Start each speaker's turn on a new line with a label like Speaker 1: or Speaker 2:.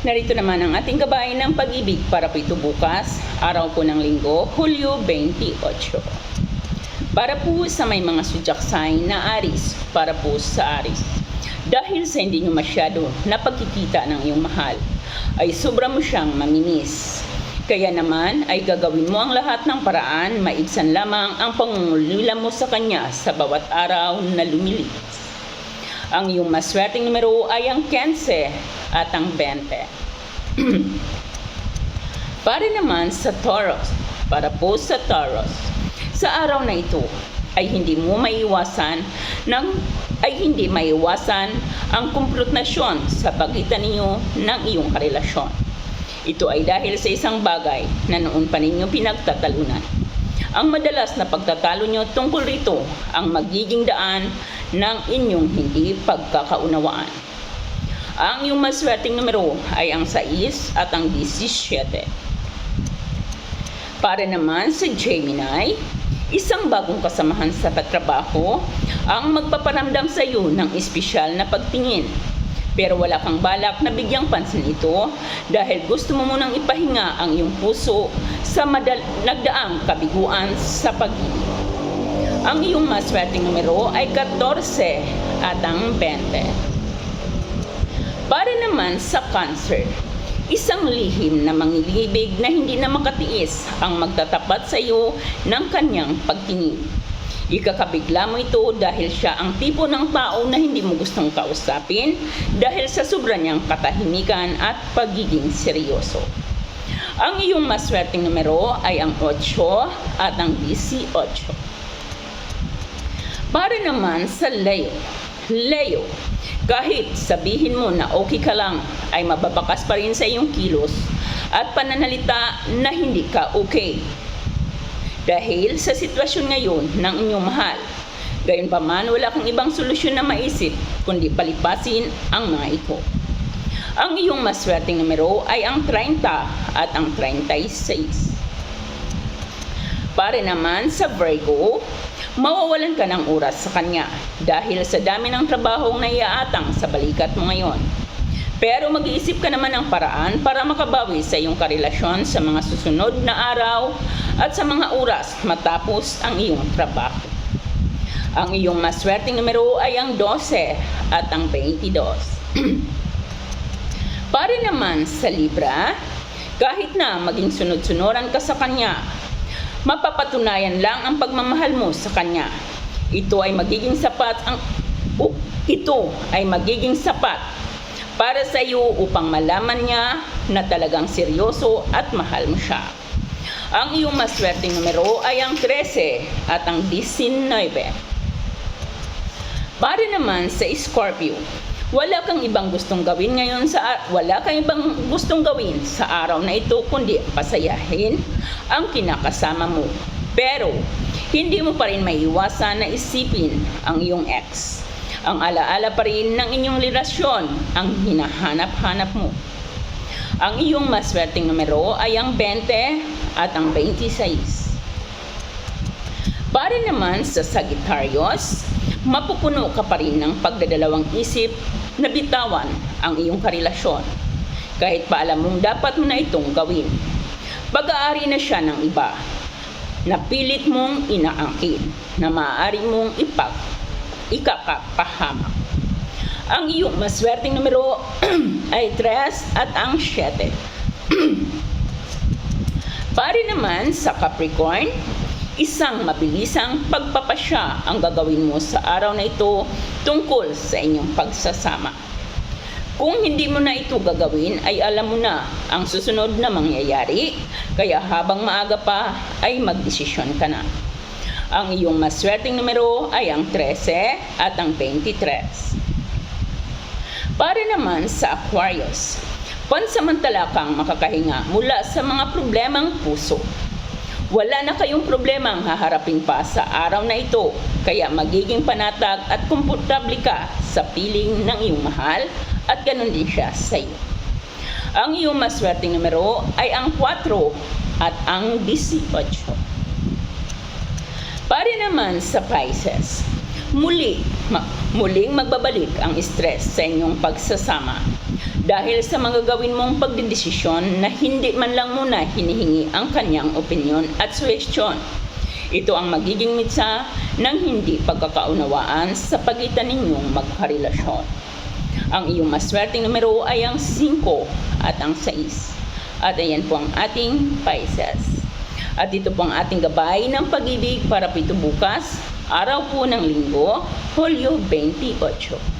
Speaker 1: Narito naman ang ating gabay ng pag-ibig para po ito bukas, araw po ng linggo, Hulyo 28. Para po sa may mga sign na Aris, para po sa Aris. Dahil sa hindi nyo masyado napagkikita ng iyong mahal, ay sobra mo siyang maminis. Kaya naman ay gagawin mo ang lahat ng paraan, maibsan lamang ang pangungulila mo sa kanya sa bawat araw na lumilis. Ang iyong maswerteng numero ay ang 15 at ang 20. Para naman sa Taurus, para po sa Taurus, sa araw na ito ay hindi mo maiwasan ng ay hindi maiwasan ang kumprontasyon sa pagitan ninyo ng iyong karelasyon. Ito ay dahil sa isang bagay na noon pa ninyo pinagtatalunan. Ang madalas na pagtatalo nyo tungkol rito ang magiging daan ng inyong hindi pagkakaunawaan. Ang iyong maswerteng numero ay ang 6 at ang 17. Para naman sa Gemini, isang bagong kasamahan sa katrabaho ang magpaparamdam sa iyo ng espesyal na pagtingin. Pero wala kang balak na bigyang pansin ito dahil gusto mo munang ipahinga ang iyong puso sa madal- nagdaang kabiguan sa pag-ibig. Ang iyong maswerteng numero ay 14 at ang 20. Para naman sa cancer, isang lihim na mangilibig na hindi na makatiis ang magtatapat sa iyo ng kanyang pagtingin. Ikakabigla mo ito dahil siya ang tipo ng tao na hindi mo gustong kausapin dahil sa sobra niyang katahimikan at pagiging seryoso. Ang iyong maswerteng numero ay ang 8 at ang 18. Para naman sa Leo. Leo, kahit sabihin mo na okay ka lang, ay mababakas pa rin sa iyong kilos at pananalita na hindi ka okay. Dahil sa sitwasyon ngayon ng inyong mahal, gayon pa man wala kang ibang solusyon na maisip kundi palipasin ang mga ito. Ang iyong maswerteng numero ay ang 30 at ang 36. Para naman sa Virgo, mawawalan ka ng oras sa kanya dahil sa dami ng trabahong naiaatang sa balikat mo ngayon. Pero mag-iisip ka naman ng paraan para makabawi sa iyong karelasyon sa mga susunod na araw at sa mga oras matapos ang iyong trabaho. Ang iyong maswerteng numero ay ang 12 at ang 22. Para naman sa Libra, kahit na maging sunod-sunuran ka sa kanya, mapapatunayan lang ang pagmamahal mo sa kanya. Ito ay magiging sapat ang oh, ito ay magiging sapat para sa iyo upang malaman niya na talagang seryoso at mahal mo siya. Ang iyong maswerteng numero ay ang 13 at ang 19. Para naman sa Scorpio, wala kang ibang gustong gawin ngayon sa wala kang ibang gustong gawin sa araw na ito kundi pasayahin ang kinakasama mo. Pero hindi mo pa rin maiwasan na isipin ang iyong ex. Ang alaala pa rin ng inyong relasyon ang hinahanap-hanap mo. Ang iyong maswerteng numero ay ang 20 at ang 26. Para naman sa Sagittarius, mapupuno ka pa rin ng pagdadalawang isip na bitawan ang iyong karelasyon. Kahit pa alam mong dapat mo na itong gawin. Pag-aari na siya ng iba na pilit mong inaangkin na maaari mong ipag ikakapahamak. Ang iyong maswerteng numero ay 3 at ang 7. Pare naman sa Capricorn, isang mabilisang pagpapasya ang gagawin mo sa araw na ito tungkol sa inyong pagsasama. Kung hindi mo na ito gagawin, ay alam mo na ang susunod na mangyayari, kaya habang maaga pa ay magdesisyon ka na. Ang iyong maswerteng numero ay ang 13 at ang 23. Para naman sa Aquarius, pansamantala kang makakahinga mula sa mga problemang puso. Wala na kayong problemang haharapin pa sa araw na ito, kaya magiging panatag at komportable ka sa piling ng iyong mahal at ganun din siya sa iyo. Ang iyong maswerteng numero ay ang 4 at ang 18. Para naman sa Pisces, muli, ma- muling magbabalik ang stress sa inyong pagsasama. dahil sa mga gawin mong pagdidesisyon na hindi man lang muna hinihingi ang kanyang opinyon at suwestyon. Ito ang magiging mitsa ng hindi pagkakaunawaan sa pagitan ninyong magkarelasyon. Ang iyong maswerteng numero ay ang 5 at ang 6. At ayan po ang ating Pisces. At ito po ang ating gabay ng pag-ibig para pito bukas, araw po ng linggo, Hulyo 28.